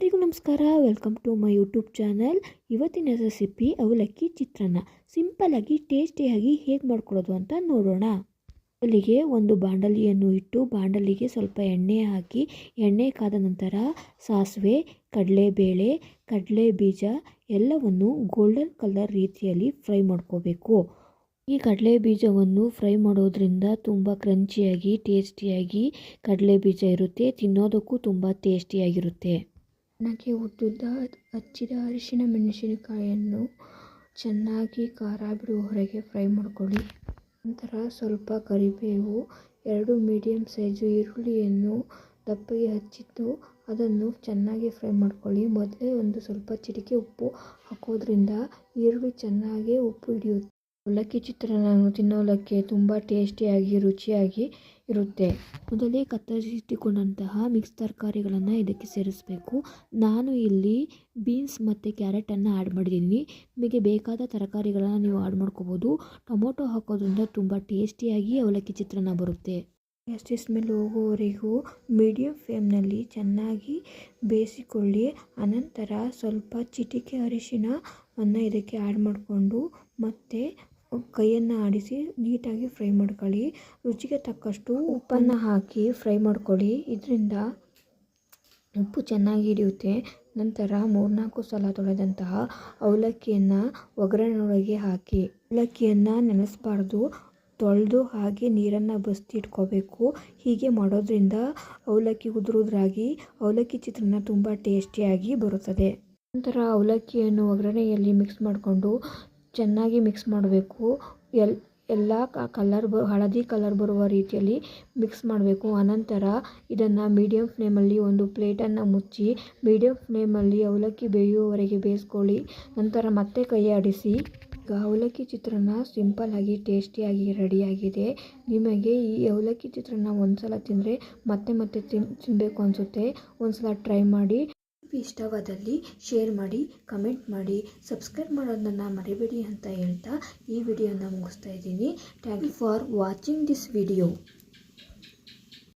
ಎಲ್ಲರಿಗೂ ನಮಸ್ಕಾರ. Welcome to my YouTube channel. ಇವತ್ತಿನ ರೆಸಿಪಿ ಅವಲಕ್ಕಿ ಚಿತ್ರಾನ್ನ. ಸಿಂಪಲಾಗಿ ಟೇಸ್ಟಿಯಾಗಿ ಹೇಗೆ ಮಾಡ್ಕೊಳ್ಳೋದು ಅಂತ ನೋಡೋಣ. ಮೊದಲಿಗೆ ಒಂದು ಬಾಂಡಲಿಯನ್ನು ಇಟ್ಟು ಬಾಂಡಲಿಗೆ ಸ್ವಲ್ಪ ಎಣ್ಣೆ ಹಾಕಿ, ಎಣ್ಣೆ ಕಾದ ನಂತರ ಸಾಸಿವೆ, ಕಡಲೆಬೇಳೆ ಕಡಲೆ ಬೀಜ ಎಲ್ಲವನ್ನು ಗೋಲ್ಡನ್ ಕಲರ್ ರೀತಿಯಲ್ಲಿ ಫ್ರೈ ಮಾಡ್ಕೋಬೇಕು. ಈ ಕಡಲೆ ಬೀಜವನ್ನು ಫ್ರೈ ಮಾಡೋದ್ರಿಂದ ತುಂಬ ಕ್ರಂಚಿಯಾಗಿ, ಟೇಸ್ಟಿಯಾಗಿ ಕಡಲೆ ಬೀಜ ಇರುತ್ತೆ, ತಿನ್ನೋದಕ್ಕೂ ತುಂಬ ಟೇಸ್ಟಿಯಾಗಿರುತ್ತೆ. ಚೆನ್ನಾಗಿ ಉದ್ದುದ್ದ ಹಚ್ಚಿದ ಅರಿಶಿನ ಮೆಣಸಿನಕಾಯಿಯನ್ನು ಚೆನ್ನಾಗಿ ಖಾರ ಬಿಡುವವರೆಗೆ ಫ್ರೈ ಮಾಡ್ಕೊಳ್ಳಿ. ನಂತರ ಸ್ವಲ್ಪ ಕರಿಬೇವು, ಎರಡು ಮೀಡಿಯಮ್ ಸೈಜು ಈರುಳ್ಳಿಯನ್ನು ದಪ್ಪಗೆ ಹಚ್ಚಿದ್ದು ಅದನ್ನು ಚೆನ್ನಾಗಿ ಫ್ರೈ ಮಾಡ್ಕೊಳ್ಳಿ. ಮೊದಲೇ ಒಂದು ಸ್ವಲ್ಪ ಚಿಟಿಕೆ ಉಪ್ಪು ಹಾಕೋದ್ರಿಂದ ಈರುಳ್ಳಿ ಚೆನ್ನಾಗಿ ಉಪ್ಪು ಹಿಡಿಯುತ್ತೆ. ಅವಲಕ್ಕಿ ಚಿತ್ರಾನ್ನ ತಿನ್ನೋದಕ್ಕೆ ತುಂಬ ಟೇಸ್ಟಿಯಾಗಿ, ರುಚಿಯಾಗಿ ಇರುತ್ತೆ. ಮೊದಲೇ ಕತ್ತರಿಸಿಟ್ಟುಕೊಂಡಂತಹ ಮಿಕ್ಸ್ ತರಕಾರಿಗಳನ್ನು ಇದಕ್ಕೆ ಸೇರಿಸಬೇಕು. ನಾನು ಇಲ್ಲಿ ಬೀನ್ಸ್ ಮತ್ತು ಕ್ಯಾರೆಟನ್ನು ಆ್ಯಡ್ ಮಾಡಿದ್ದೀನಿ. ನಿಮಗೆ ಬೇಕಾದ ತರಕಾರಿಗಳನ್ನು ನೀವು ಆ್ಯಡ್ ಮಾಡ್ಕೋಬೋದು. ಟೊಮೊಟೊ ಹಾಕೋದ್ರಿಂದ ತುಂಬ ಟೇಸ್ಟಿಯಾಗಿ ಅವಲಕ್ಕಿ ಚಿತ್ರಾನ್ನ ಬರುತ್ತೆ. ಜಾಸ್ತಿ ಸ್ಮೆಲ್ ಹೋಗುವವರೆಗೂ ಮೀಡಿಯಮ್ ಫ್ಲೇಮ್ನಲ್ಲಿ ಚೆನ್ನಾಗಿ ಬೇಯಿಸಿಕೊಳ್ಳಿ. ಅನಂತರ ಸ್ವಲ್ಪ ಚಿಟಿಕೆ ಅರಿಶಿಣವನ್ನು ಇದಕ್ಕೆ ಆ್ಯಡ್ ಮಾಡಿಕೊಂಡು ಮತ್ತು ಕೈಯನ್ನು ಆಡಿಸಿ ನೀಟಾಗಿ ಫ್ರೈ ಮಾಡ್ಕೊಳ್ಳಿ. ರುಚಿಗೆ ತಕ್ಕಷ್ಟು ಉಪ್ಪನ್ನು ಹಾಕಿ ಫ್ರೈ ಮಾಡ್ಕೊಳ್ಳಿ. ಇದರಿಂದ ಉಪ್ಪು ಚೆನ್ನಾಗಿ ಹಿಡಿಯುತ್ತೆ. ನಂತರ ಮೂರ್ನಾಲ್ಕು ಸಲ ತೊಳೆದಂತಹ ಅವಲಕ್ಕಿಯನ್ನು ಒಗ್ಗರಣೆಯೊಳಗೆ ಹಾಕಿ. ಅವಲಕ್ಕಿಯನ್ನು ನೆನೆಸಬಾರ್ದು. ತೊಳೆದು ಹಾಗೆ ನೀರನ್ನು ಬಸ್ತಿ ಇಟ್ಕೋಬೇಕು. ಹೀಗೆ ಮಾಡೋದ್ರಿಂದ ಅವಲಕ್ಕಿ ಉದುರುದ್ರಾಗಿ, ಅವಲಕ್ಕಿ ಚಿತ್ರಾನ್ನ ತುಂಬ ಟೇಸ್ಟಿಯಾಗಿ ಬರುತ್ತದೆ. ನಂತರ ಅವಲಕ್ಕಿಯನ್ನು ಒಗ್ಗರಣೆಯಲ್ಲಿ ಮಿಕ್ಸ್ ಮಾಡಿಕೊಂಡು ಚೆನ್ನಾಗಿ ಮಿಕ್ಸ್ ಮಾಡಬೇಕು. ಎಲ್, ಎಲ್ಲ ಕಲರ್ ಬ, ಹಳದಿ ಕಲರ್ ಬರುವ ರೀತಿಯಲ್ಲಿ ಮಿಕ್ಸ್ ಮಾಡಬೇಕು. ಅನಂತರ ಇದನ್ನು ಮೀಡಿಯಮ್ ಫ್ಲೇಮಲ್ಲಿ ಒಂದು ಪ್ಲೇಟನ್ನು ಮುಚ್ಚಿ ಮೀಡಿಯಮ್ ಫ್ಲೇಮಲ್ಲಿ ಅವಲಕ್ಕಿ ಬೇಯುವವರೆಗೆ ಬೇಯಿಸ್ಕೊಳ್ಳಿ. ನಂತರ ಮತ್ತೆ ಕೈ ಆಡಿಸಿ. ಈಗ ಅವಲಕ್ಕಿ ಚಿತ್ರಾನ್ನ ಸಿಂಪಲ್ಲಾಗಿ ಟೇಸ್ಟಿಯಾಗಿ ರೆಡಿಯಾಗಿದೆ ನಿಮಗೆ ಈ ಅವಲಕ್ಕಿ ಚಿತ್ರಾನ್ನ ಒಂದು ಸಲ ತಿಂದರೆ ಮತ್ತೆ ಮತ್ತೆ ತಿನ್ ತಿನ್ನಬೇಕು ಅನಿಸುತ್ತೆ. ಒಂದು ಸಲ ಟ್ರೈ ಮಾಡಿ. ಇಷ್ಟವಾದಲ್ಲಿ ಶೇರ್ ಮಾಡಿ, ಕಮೆಂಟ್ ಮಾಡಿ, ಸಬ್ಸ್ಕ್ರೈಬ್ ಮಾಡೋದನ್ನು ಮರಿಬೇಡಿ ಅಂತ ಹೇಳ್ತಾ ಈ ವಿಡಿಯೋನ ಮುಗಿಸ್ತಾ ಇದ್ದೀನಿ. Thank you for watching this video.